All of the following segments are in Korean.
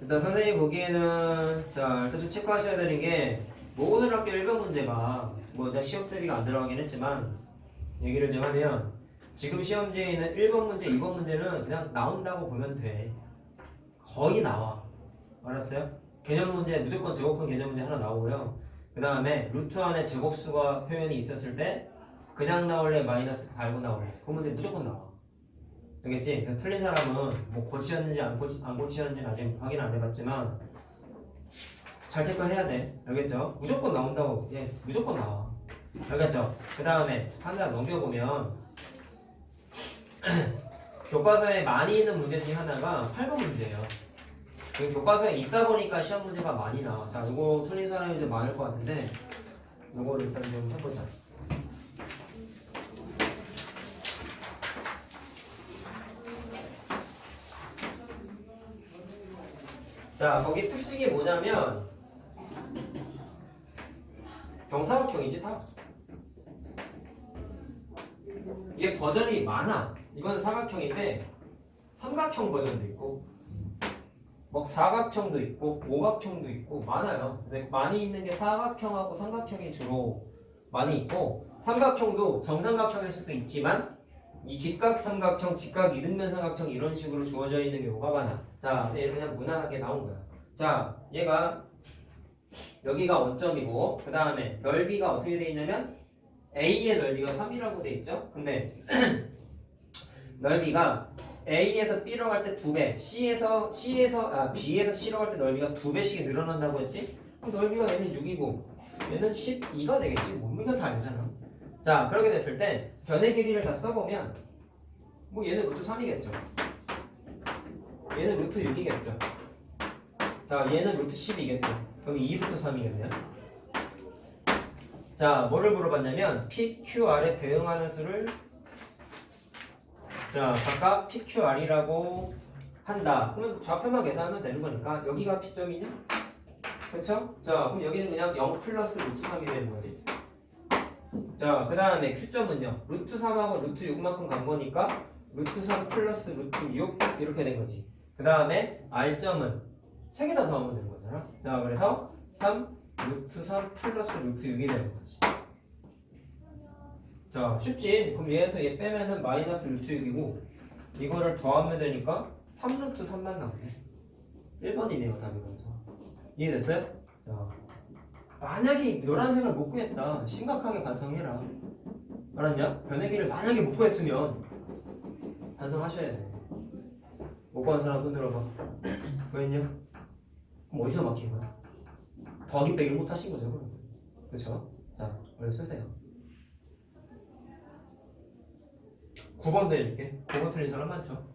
일단 선생님 보기에는 자 일단 좀 체크하셔야 되는 게 모든 학교 1번 문제가 뭐 일단 시험 대비가 안 들어가긴 했지만 얘기를 좀 하면 지금 시험지에 있는 1번 문제, 2번 문제는 그냥 나온다고 보면 돼. 거의 나와. 알았어요? 개념 문제 무조건 제곱한 개념 문제 하나 나오고요. 그 다음에 루트 안에 제곱수가 표현이 있었을 때 그냥 나올래 마이너스 달고 나올래. 그 문제 무조건 나와 알겠지? 그래서 틀린 사람은 뭐 고치셨는지 안, 고치, 안 고치셨는지는 아직 확인 안 해봤지만 잘 체크해야 돼 알겠죠? 무조건 나온다고 예 무조건 나와 알겠죠? 그 다음에 하나 넘겨보면 교과서에 많이 있는 문제 중에 하나가 8번 문제예요 그 교과서에 있다 보니까 시험 문제가 많이 나와 자 이거 틀린 사람이 좀 많을 것 같은데 이거를 일단 좀 해보자 자, 거기 특징이 뭐냐면 정사각형이지 다. 이게 버전이 많아. 이건 사각형인데 삼각형 버전도 있고 뭐 사각형도 있고 오각형도 있고 많아요. 근데 많이 있는 게 사각형하고 삼각형이 주로 많이 있고 삼각형도 정삼각형일 수도 있지만 이 직각 삼각형, 직각 이등변 삼각형 이런 식으로 주어져 있는 경우가 많아. 자, 그냥 무난하게 나온 거야. 자, 얘가 여기가 원점이고 그 다음에 넓이가 어떻게 돼 있냐면 A의 넓이가 3이라고 돼 있죠. 근데 넓이가 A에서 B로 갈 때 2배, C에서 C에서 아 B에서 C로 갈 때 넓이가 2배씩 늘어난다고 했지? 그럼 넓이가 얘는 6이고 얘는 12가 되겠지. 뭐 이건 다 알잖아. 자, 그렇게 됐을 때 변의 길이를 다 써보면 뭐 얘는 루트 3이겠죠. 얘는 루트 6이겠죠. 자, 얘는 루트 10이겠죠. 그럼 2루트 3이겠네요. 자, 뭐를 물어봤냐면 PQR에 대응하는 수를 자, 각각 PQR이라고 한다. 그러면 좌표만 계산하면 되는 거니까 여기가 P점이냐? 그쵸? 자, 그럼 여기는 그냥 0 플러스 루트 3이 되는 거지. 자, 그 다음에 Q점은요. 루트 3하고 루트 6만큼 간 거니까 루트 3 플러스 루트 6 이렇게 된 거지. 그 다음에 R점은 세 개 다 더하면 되는 거잖아. 자, 그래서 3 루트 3 플러스 루트 6이 되는 거지. 자, 쉽지? 그럼 얘에서 얘 빼면은 마이너스 루트 6이고 이거를 더하면 되니까 3 루트 3만 남네. 1번이네요, 답이 그래서. 이해됐어요? 자, 만약에 노란색을 못 구했다. 심각하게 반성해라. 알았냐? 변해기를 만약에 못 구했으면 반성하셔야 돼. 못 구한 사람 손 들어봐. 구했냐? 그럼 어디서 막힌 거야? 더하기 빼기를 못 하신 거죠, 그럼. 그쵸? 자, 얼른 쓰세요. 9번도 해줄게. 9번 틀린 사람 많죠?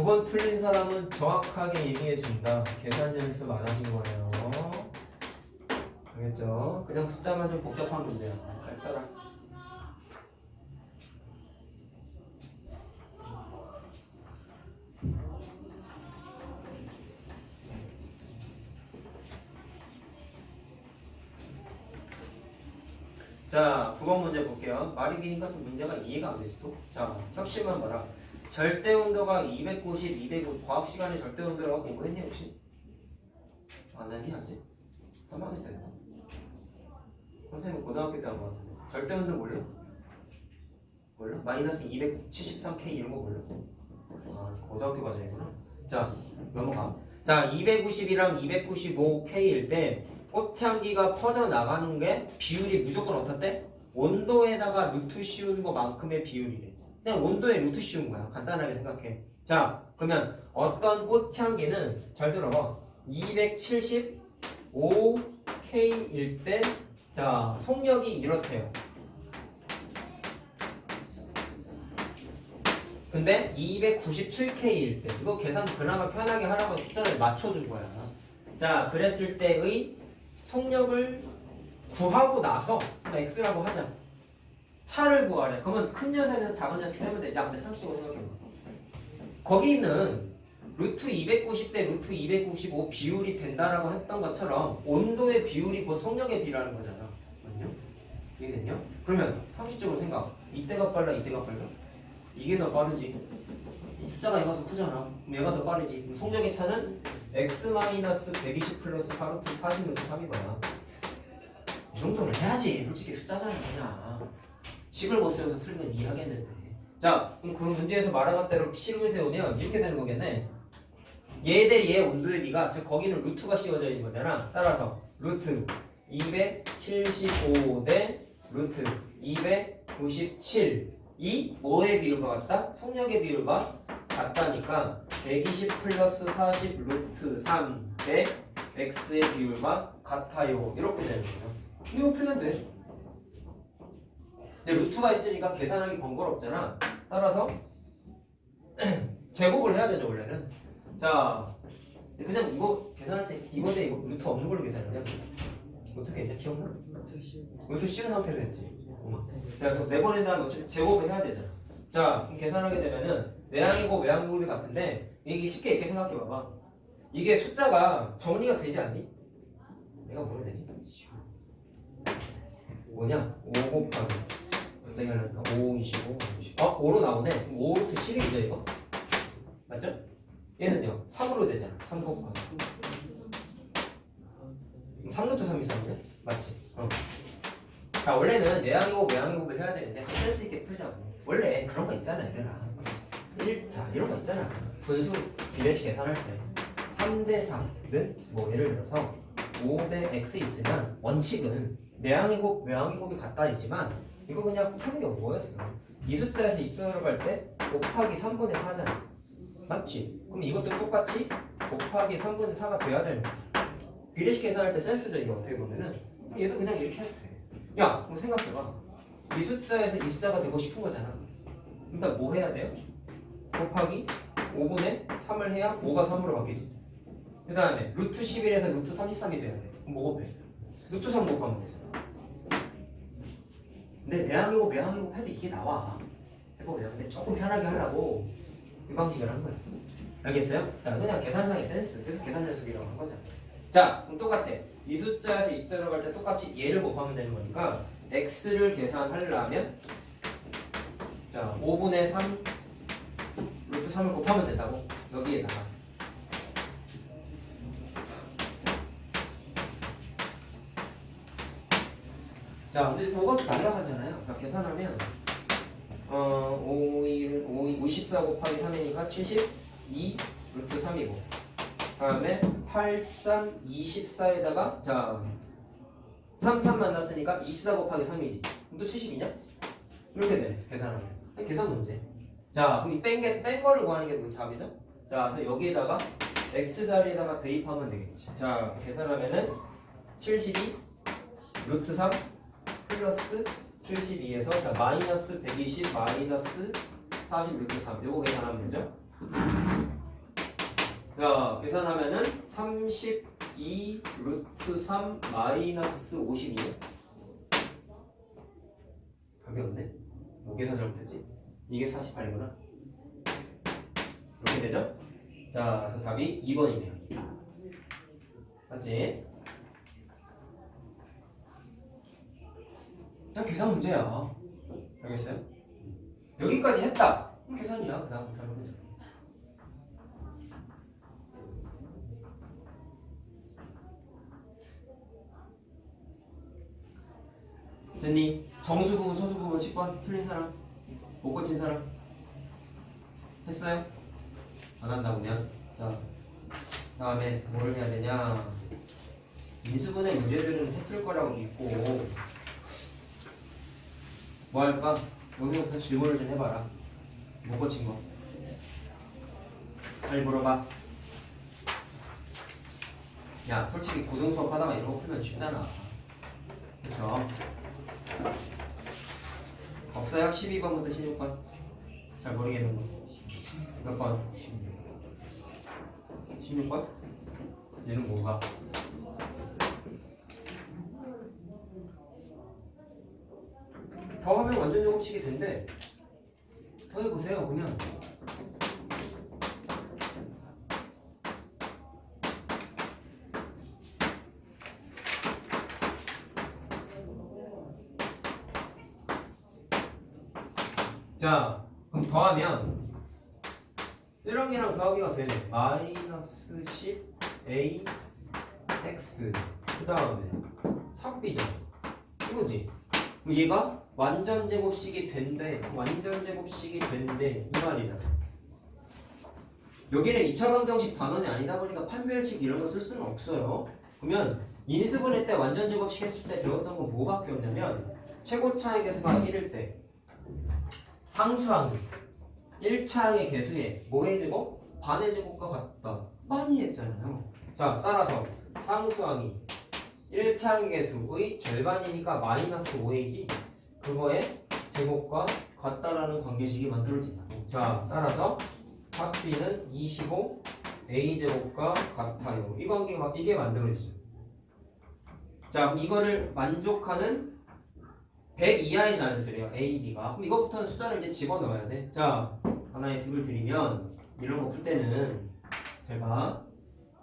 9번 틀린 사람은 정확하게 얘기해 준다. 계산 연습 안 하신 거예요. 알겠죠? 그냥 숫자만 좀 복잡한 문제야. 잘 써라. 자, 9번 문제 볼게요. 말이 기니까 또 문제가 이해가 안 되지 또. 자, 혁신만 봐라. 절대 온도가 290, 205 과학 시간에 절대 온도라고 공부했니 혹시? 안 했니 아직? 한번 했다 이거. 선생님 고등학교 때 한 거 같은데. 절대 온도 몰라? 몰라? 마이너스 273K 이런 거 몰라? 아, 고등학교 과정에서는. 자, 넘어가. 자, 290이랑 295K일 때 꽃향기가 퍼져 나가는 게 비율이 무조건 어떻대? 온도에다가 루트 씌운 것만큼의 비율이래. 그냥 온도에 루트 씌운 거야. 간단하게 생각해. 자, 그러면 어떤 꽃 향기는 잘 들어봐. 275K일 때, 자, 속력이 이렇대요. 근데 297K일 때, 이거 계산 그나마 편하게 하라고 숫자를 맞춰준 거야. 자, 그랬을 때의 속력을 구하고 나서 x라고 하자. 차를 구하래. 그러면 큰 녀석에서 작은 녀석 빼면 되지. 야, 근데 상식으로 생각해봐. 거기 있는 루트 290대 루트 295 비율이 된다라고 했던 것처럼 온도의 비율이 곧 속력의 비라는 거잖아. 맞냐? 이해됐냐? 그러면 상식적으로 생각. 이때가 빨라, 이때가 빨라? 이게 더 빠르지. 이 숫자가 얘가 더 크잖아. 그럼 얘가 더 빠르지. 그럼 속력의 차는 x-120 플러스 4루트 40루트 3이거야. 이 정도는 해야지. 솔직히 숫자잖아 그냥. 식을 못 세워서 틀린 건 이해하겠는데. 자, 그럼 그 문제에서 말한 대로 식을 세우면 이렇게 되는 거겠네. 얘 대 얘 온도의 비가 즉 거기는 루트가 씌워져 있는 거잖아. 따라서 루트 275 대 루트 297이 뭐의 비율과 같다? 속력의 비율과 같다니까 120 플러스 40 루트 3 대 x의 비율과 같아요. 이렇게 되는 거죠. 이거 풀면 돼. 근데 루트가 있으니까 계산하기 번거롭잖아. 따라서 제곱을 해야 되죠 원래는. 자, 그냥 이거 계산할 때 이거 대 이거 루트 없는 걸로 계산하냐? 어떻게 했냐? 기억나? 루트 씌운 상태로 했지. 그래서 내보낸 다음에 어차피 제곱을 해야 되잖아. 자, 그럼 계산하게 되면은 내항이고 외항이곱이 같은데 이게 쉽게 이렇게 생각해 봐봐. 이게 숫자가 정리가 되지 않니? 내가 뭐라 해야 되지? 뭐냐? 5 곱하기 하려니까 5, 25, 50. 어? 5로 나오네. 5루트 10이죠 이거? 맞죠? 얘는요 3으로 되잖아. 3 곱하기 3루트 3이 3이네? 맞지? 어. 자 원래는 내항이고 외항이고를 해야 되는데 그 센스 있게 풀자고 원래 그런 거 있잖아 얘들아 1자 이런 거 있잖아 분수 비례식 계산할 때 3대 3는 뭐 예를 들어서 5대 x 있으면 원칙은 내항이곱 외항이곱이 같다이지만 이거 그냥 푸는 게 뭐였어 이 숫자에서 이 숫자로 갈 때 곱하기 3분의 4잖아 맞지? 그럼 이것도 똑같이 곱하기 3분의 4가 돼야 되는 거야 비례식 계산할 때 센스죠 이게 어떻게 보면은 얘도 그냥 이렇게 해도 돼 야, 그럼 생각해봐. 이 숫자에서 이 숫자가 되고 싶은 거잖아. 그러니까 뭐 해야 돼요? 곱하기 5분의 3을 해야 5가 3으로 바뀌지. 그 다음에 루트 11에서 루트 33이 돼야 돼. 그럼 뭐 곱해? 루트 3 곱하면 되잖아. 근데 내항이고 외항이고 해도 이게 나와. 해보면. 근데 조금 편하게 하려고 이 방식을 한 거야. 알겠어요? 자, 그냥 계산상의 센스. 그래서 계산 연습이라고 한 거잖아. 자, 그럼 똑같아. 이 숫자에서 이 숫자로 갈때 똑같이 얘를 곱하면 되는 거니까 x를 계산하려면 자 5분의 3 루트 3을 곱하면 된다고 여기에다가 자 근데 뭐가 날라가잖아요. 자 계산하면 어 5, 1, 5, 2, 24 곱하기 3이니까 72 루트 3이고. 다음에 8, 3, 24에다가 자 3, 3 만났으니까 24 곱하기 3이지. 그럼 또 70이냐? 이렇게 되네 계산하면. 계산 문제. 자 그럼 이뺀게뺀 거를 구하는 게뭔 답이죠? 자 그래서 여기에다가 x 자리에다가 대입하면 되겠지. 자 계산하면은 72 루트 3 플러스 72에서 자 마이너스 120 마이너스 40 루트 3 요거 계산하면 되죠? 자, 계산하면은 32 루트 3 마이너스 52네. 답이 없네. 뭐 계산 잘못했지? 이게 48이구나. 이렇게 되죠? 자, 그래서 답이 2번이네요. 맞지? 그냥 계산 문제야. 알겠어요? 여기까지 했다. 그럼 계산이야. 그 다음부터 하는 거죠. 됐니? 정수 부분, 소수 부분 10번 틀린 사람? 못 고친 사람? 했어요? 안 한다 보면 자 다음에 뭘 해야 되냐 인수분해 문제들은 했을 거라고 믿고 뭐 할까? 여기서부터 질문을 좀 해봐라 못 고친 거잘 물어봐 야 솔직히 고등 수업 하다가 이런 거 풀면 쉽잖아 그쵸? 없어요? 12번부터 16번 잘 모르겠는 거 몇 번? 16번? 얘는 뭐가? 더 하면 완전 조금씩이 된대. 더 해보세요 그냥. 자, 그럼 더하면 1항이랑 더하기가 되네 마이너스 10 a x 그 다음에 3b죠 이거지 그럼 얘가 완전 제곱식이 된대. 완전 제곱식이 된대. 이 말이잖아. 여기는 2차 방정식 단원이 아니다 보니까 판별식 이런 거 쓸 수는 없어요. 그러면 인수분해 때 완전 제곱식 했을 때 배웠던 건 뭐밖에 없냐면 최고 차의 개수가 1일 때 상수항이 1차항의 개수에 뭐의 제곱? 반의 제곱과 같다. 많이 했잖아요. 자 따라서 상수항이 1차항의 개수의 절반이니까 마이너스 5a지 그거의 제곱과 같다라는 관계식이 만들어진다. 자 따라서 합비는 25 a 제곱과 같아요. 이 관계가 이게 만들어지죠. 자 이거를 만족하는 100 이하의 자연수래요 A, B가. 그럼 이것부터는 숫자를 이제 집어넣어야 돼자 하나의 팁을 드리면 이런 거 풀 때는 제가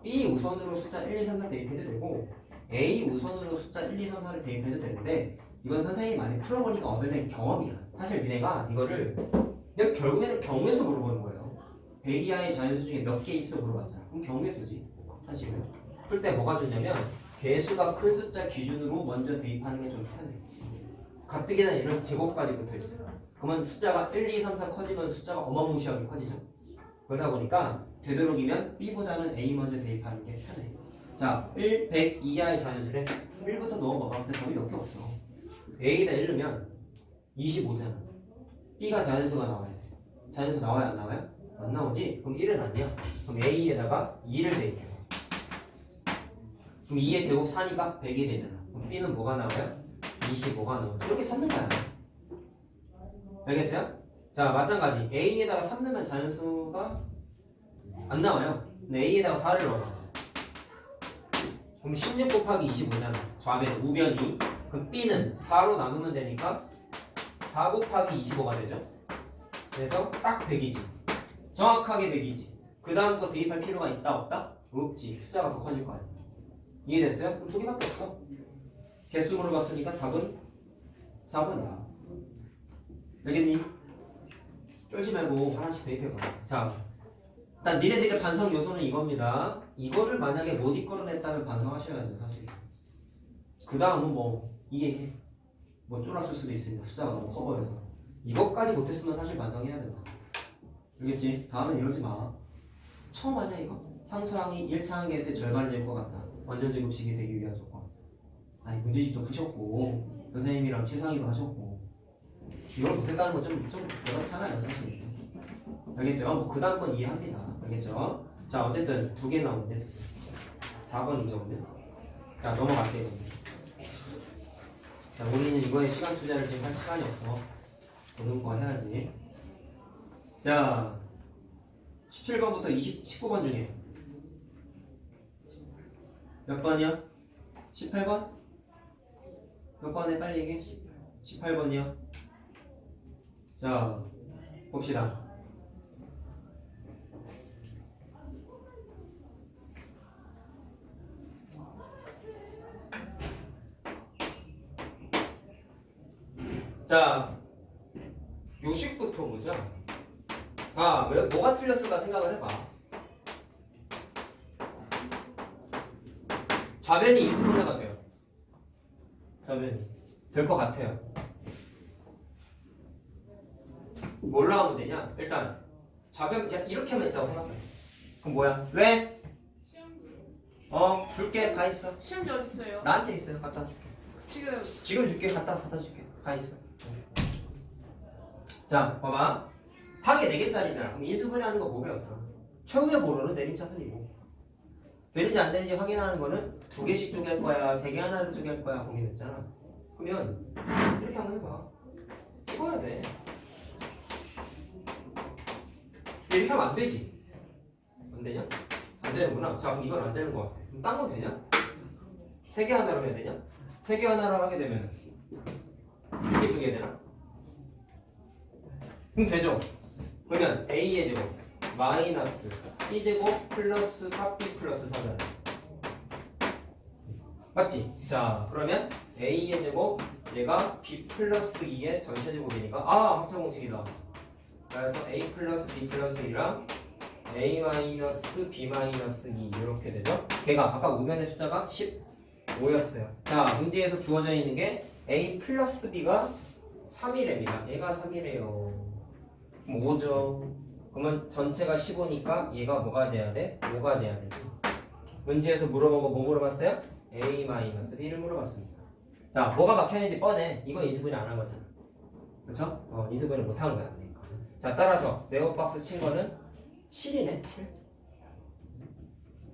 B 우선으로 숫자 1, 2, 3, 4 대입해도 되고 A 우선으로 숫자 1, 2, 3, 4를 대입해도 되는데 이건 선생님이 많이 풀어보니까 얻어낸 경험이야 사실 니네가 이거를 그냥 결국에는 경우에서 물어보는 거예요 100 이하의 자연수 중에 몇 개 있어 물어봤잖아 그럼 경우의 수지 사실은 풀 때 뭐가 좋냐면 개수가 큰 숫자 기준으로 먼저 대입하는 게 좀 편해 가뜩이나 이런 제곱까지 붙어 있어요. 그러면 숫자가 1, 2, 3, 4 커지면 숫자가 어마무시하게 커지죠. 그러다 보니까 되도록이면 B보다는 A 먼저 대입하는 게 편해. 자, 1, 100 이하의 자연수래 1부터 넣어봐봐. 근데 답이 몇개 없어. A에다 1 넣으면 25잖아. B가 자연수가 나와야 돼. 자연수 나와야 안 나와요? 안 나오지? 그럼 1은 아니야. 그럼 A에다가 2를 대입해. 그럼 2의 제곱 4니까 100이 되잖아. 그럼 B는 뭐가 나와요? 25가 나오죠. 이렇게 찾는 거야. 알겠어요? 자, 마찬가지. A에다가 3 넣으면 자연수가 안 나와요. 근데 A에다가 4를 넣어봐. 그럼 16 곱하기 25잖아. 좌변, 우변이. 그럼 B는 4로 나누면 되니까 4 곱하기 25가 되죠. 그래서 딱 100이지. 정확하게 100이지. 그 다음 거 대입할 필요가 있다, 없다? 없지. 숫자가 더 커질 거 아니야. 이해됐어요? 그럼 두 개밖에 없어. 개수 물어봤으니까 답은 4번이야. 알겠니? 쫄지 말고 하나씩 대입해봐. 자, 일단 니네들의 반성 요소는 이겁니다. 이거를 만약에 못 이끌어냈다면 반성하셔야죠, 사실. 그 다음은 뭐 이게 뭐 쫄았을 수도 있으니까 숫자가 너무 커 보여서 이것까지 못했으면 사실 반성해야 된다. 알겠지? 다음은 이러지 마. 처음 하냐 이거? 상수항이 1차항에서의 절반을 잴것 같다. 완전 제곱식이 되기 위한 조건. 아니 문제집도 푸셨고 선생님이랑 최상위도 하셨고 이걸 못했다는 건 좀 좀 그렇잖아요 사실 알겠죠? 뭐 그 다음 건 이해합니다 알겠죠? 자 어쨌든 두 개 나오는데 4번이죠 오늘 자 넘어갈게요 자 우리는 이거에 시간 투자를 지금 할 시간이 없어 보는 거 해야지 자 17번부터 20, 19번 중에 몇 번이요? 18번? 몇 번에 빨리 얘기해? 18번이요. 자, 봅시다. 자, 요식부터 보자. 자, 왜, 뭐가 틀렸을까 생각을 해봐. 좌변이 이수분해가 돼요. 저는 될것 같아요. 뭘로 하면 되냐? 일단 좌변 제가 이렇게 하면 있다고 생각해. 그럼 뭐야? 왜? 시험지 어 줄게 가 있어. 시험지 어디 있어요? 나한테 있어요. 갖다 줄게. 지금 지금 줄게 갖다 갖다 줄게. 가 있어. 자 봐봐. 하게 4 개짜리잖아. 그럼 인수분해하는 거 뭐 배웠어? 최후의 보로는 내림 차순이고 되는지 안 되는지 확인하는 거는 두 개씩 쪼갤 거야, 세 개 하나를 쪼갤 거야 고민했잖아. 그러면 이렇게 한번 해봐. 찍어야 돼. 이렇게 하면 안 되지. 안 되냐? 안 되는구나. 자, 그럼 이건 안 되는 거 같아. 그럼 딴건 되냐? 세 개 하나로 해야 되냐? 세 개 하나로 하게 되면 이렇게 두개 되나? 그럼 되죠. 그러면 A의 제곱 마이너스 B 제곱 플러스 4B 플러스 4잖아. 맞지? 자, 그러면 A의 제곱 얘가 B 플러스 2의 전체 제곱이니까 아 합차 공식이다. 그래서 A 플러스 B 플러스 2랑 a 마이너스 b 마이너스 2 이렇게 되죠. 걔가 아까 우변의 숫자가 15였어요. 자 문제에서 주어져 있는 게 a 플러스 b가 3이랍니다. 얘가 3이래요. 그럼 5죠. 그러면 전체가 15니까 얘가 뭐가 돼야 돼? 5가 돼야 되지. 문제에서 물어본 거뭐 물어봤어요? a 마이너스 b를 물어봤습니다. 자 뭐가 막혀있는지 뻔해. 이건 인수분해 안 한 거잖아. 그쵸? 어, 인수분해 못 한 거야. 그러니까. 자 따라서 네오박스 친 거는 7이네 7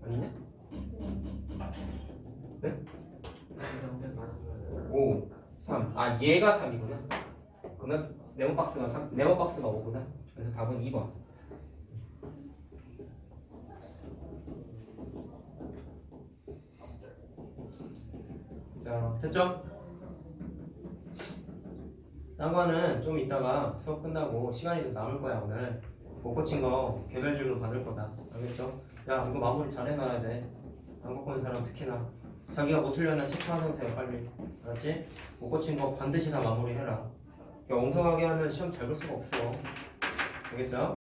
아니네? 네? 5 3 아 얘가 3이구나 그러면 네모박스가 3 네모박스가 5구나. 그래서 답은 2번. 자 됐죠? 딴 거는 좀 이따가 수업 끝나고 시간이 좀 남을 거야 오늘. 못 고친 거 개별질로 받을 거다. 알겠죠? 야 이거 마무리 잘 해놔야 돼안 고친 사람 특히나. 자기가 못 틀렸나 체크하는 돼 빨리. 알았지? 못 고친 거 반드시 다 마무리해라 엉성하게 하면 시험 잘 볼 수가 없어 알겠죠?